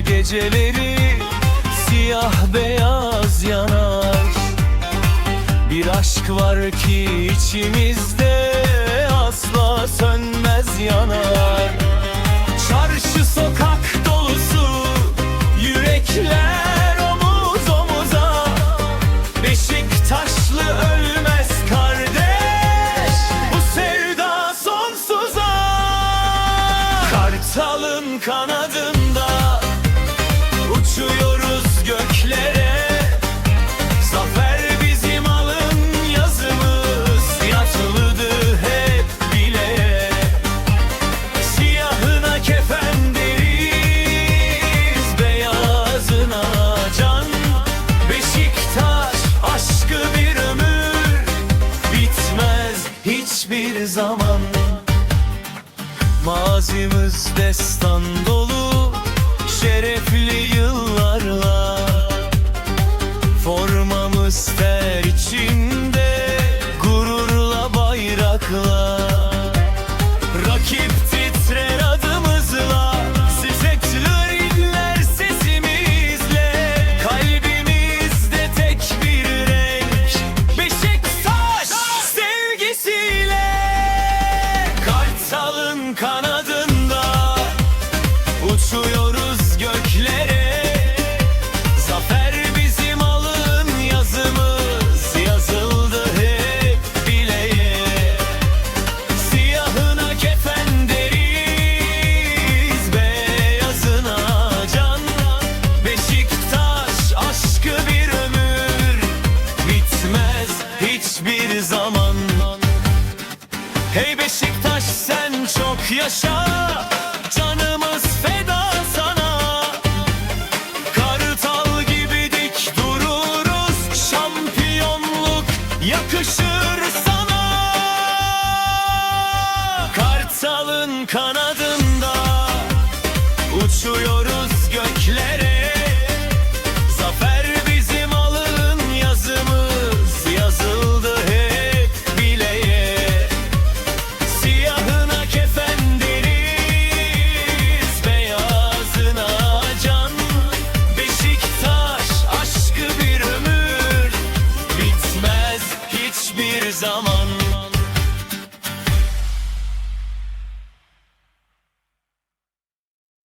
geceleri Siyah beyaz yanar. Bir aşk var ki içimizde Asla sönmez yanar. Çarşı sokak dolusu Yürekler omuz omuza. Beşiktaşlı ölmez kardeş Bu sevda sonsuza. Kartalın kanadında zaman. Mazimiz destan dolu Şerefli zaman. Hey Beşiktaş sen çok yaşa. Canımız feda sana. Kartal gibi dik dururuz. Şampiyonluk yakışır sana. Kartalın kanadında Uçuyoruz